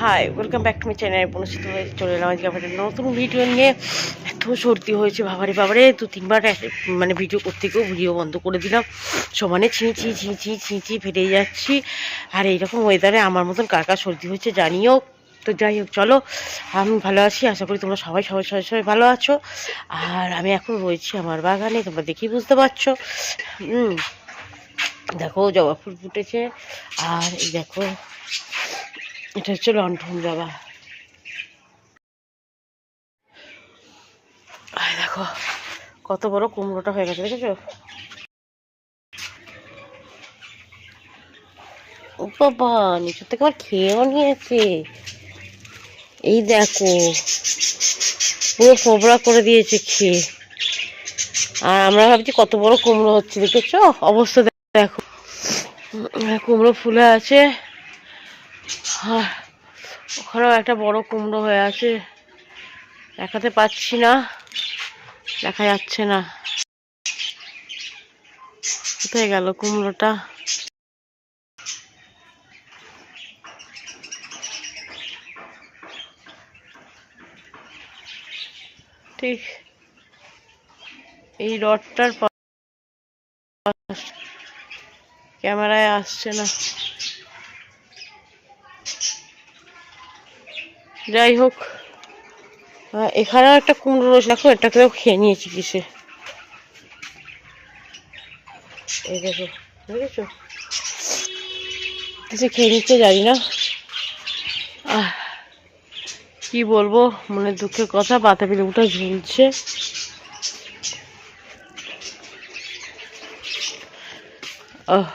Hi welcome back to my channel বনস্থিত হয়ে চলে এলাম। আজকে একটা নতুন ভিডিও নিয়ে এত সর্দি হয়েছে, বাবারে বাবারে। দু, তিনবার মানে ভিডিও করতে গিয়েও ভিডিও বন্ধ করে দিলাম। সমানে ছিঁচি ছিঁচি ছিঁচি ফেটে যাচ্ছি। আর এইরকম ওয়েদারে আমার মতন কার কার সর্দি হয়েছে জানিও। তো যাই হোক, চলো, আমি ভালো আছি, আশা করি তোমরা সবাই সবাই সবাই সবাই ভালো আছো। আর আমি এখন রয়েছি আমার বাগানে, তোমরা দেখেই বুঝতে পারছ। দেখো, জবা ফুল ফুটেছে। আর এই দেখো এটা হচ্ছে লন্ঠন জবা দেখো, কত বড় কুমড়োটা হয়ে গেছে, দেখেছ? বাবা নিচু থেকে আবার খেয়েও নিয়েছে। এই দেখো, পুরো ফোবরা করে দিয়েছে খেয়ে। আর আমরা ভাবছি কত বড় কুমড়ো হচ্ছে, দেখেছ? অবস্থা দেখো, কুমড়ো ফুলে আছে। ওখানেও একটা বড় কুমড়ো হয়ে আছে। দেখাতে পাচ্ছি না, দেখা যাচ্ছে না। কোথায় গেল কুমড়োটা? ঠিক, এই রডটার ক্যামেরায় আসছে না। যাই হোক এখানেও একটা কুমড়ো রয়েছে, দেখো এটাকেও খেয়ে নিয়েছি কিসে? এই দেখো বুঝেছ কিসে খেয়ে নিচ্ছে জানি না। কি বলব, মনে দুঃখের কথা, পাতা পিলুটা ঝুলছে। আহ।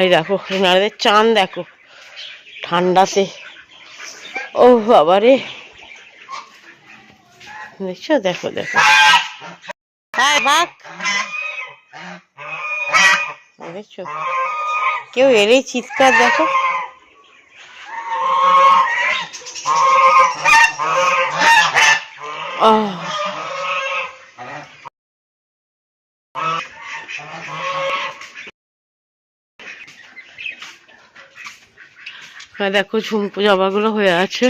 এই দেখো নারদের চান দেখো। ঠান্ডাতে। ও বাবা রে। দেখছ? দেখো দেখো। ভাগ। দেখছ? কেউ এলেই চিৎকার, দেখো। আহ। দেখো ঝুমকো জবাগুলো হয়ে আছে।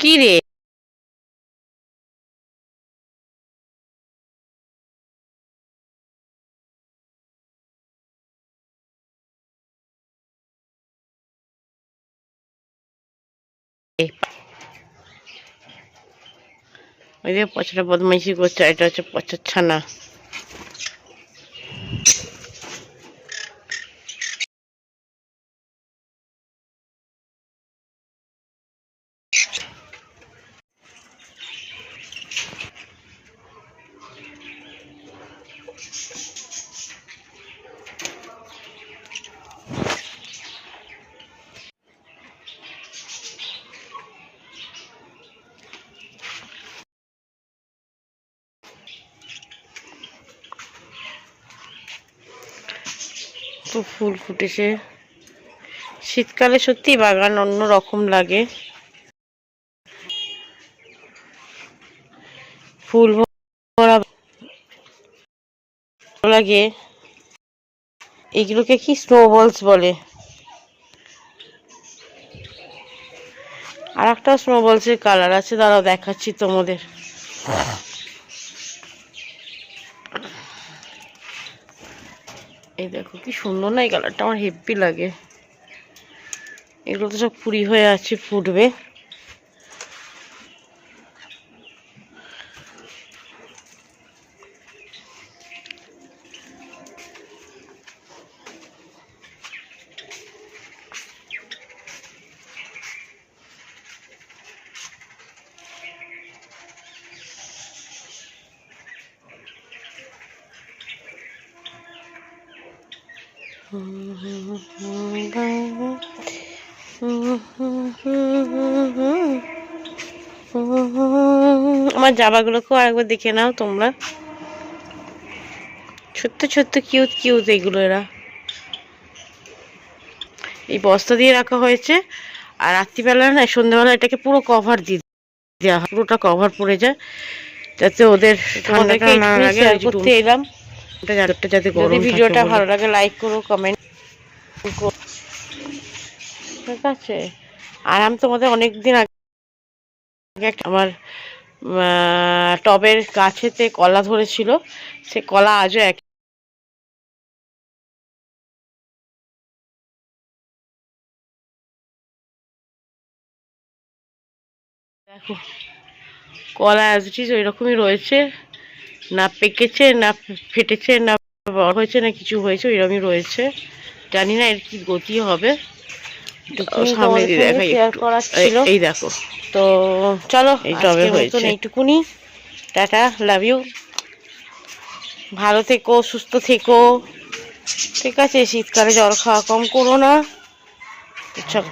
কি রে? ওই যে পচটা বদমাইশি করছে এটা হচ্ছে পচার ছানা। তো ফুল ফুটেছে। শীতকালে সত্যি বাগান অন্য রকম লাগে। ফুল লাগে। এগুলোকে কি স্নোবলস বলে? আর একটা স্নোবলসের কালার আছে, দাঁড়াও দেখাচ্ছি তোমাদের। এই দেখো, কি সুন্দর না এই কালারটা আমার হেব্বি লাগে। এগুলো তো সব পুরি হয়ে আছে, ফুটবে। আমার জামাগুলোকেও আরেকবার দেখে নাও তোমরা। ছোট্ট ছোট্ট কিউট কিউট এগুলো এরা। এই বস্তা দিয়ে রাখা হয়েছে। আর রাত্রিবেলা না সন্ধ্যাবেলা এটাকে পুরো কভার দিয়ে দেওয়া পুরোটা কভার পড়ে যায়। যাতে ওদের ঠান্ডাটা না লাগে এলাম। যাতে গরম ভিডিওটা ভালো লাগে লাইক করো কমেন্ট ঠিক আছে। আর আমি তোমাদের অনেক দিন আগে আমার টবের গাছেতে কলা ধরেছিল। সে কলা আজও এক দেখো কলা ওই রকমই রয়েছে। না পেকেছে না ফেটেছে না বড় হয়েছে না কিছু হয়েছে ওইরকমই রয়েছে। জানি না এর কি গতি হবে। সামনে দিয়ে দেখাই এই- দেখো। তো চলো হয়েছে। এইটুকুনি। টাটা লাভ ইউ ভালো থেকো সুস্থ থেকো। ঠিক আছে শীতকালে জল খাওয়া কম করো না। চলো।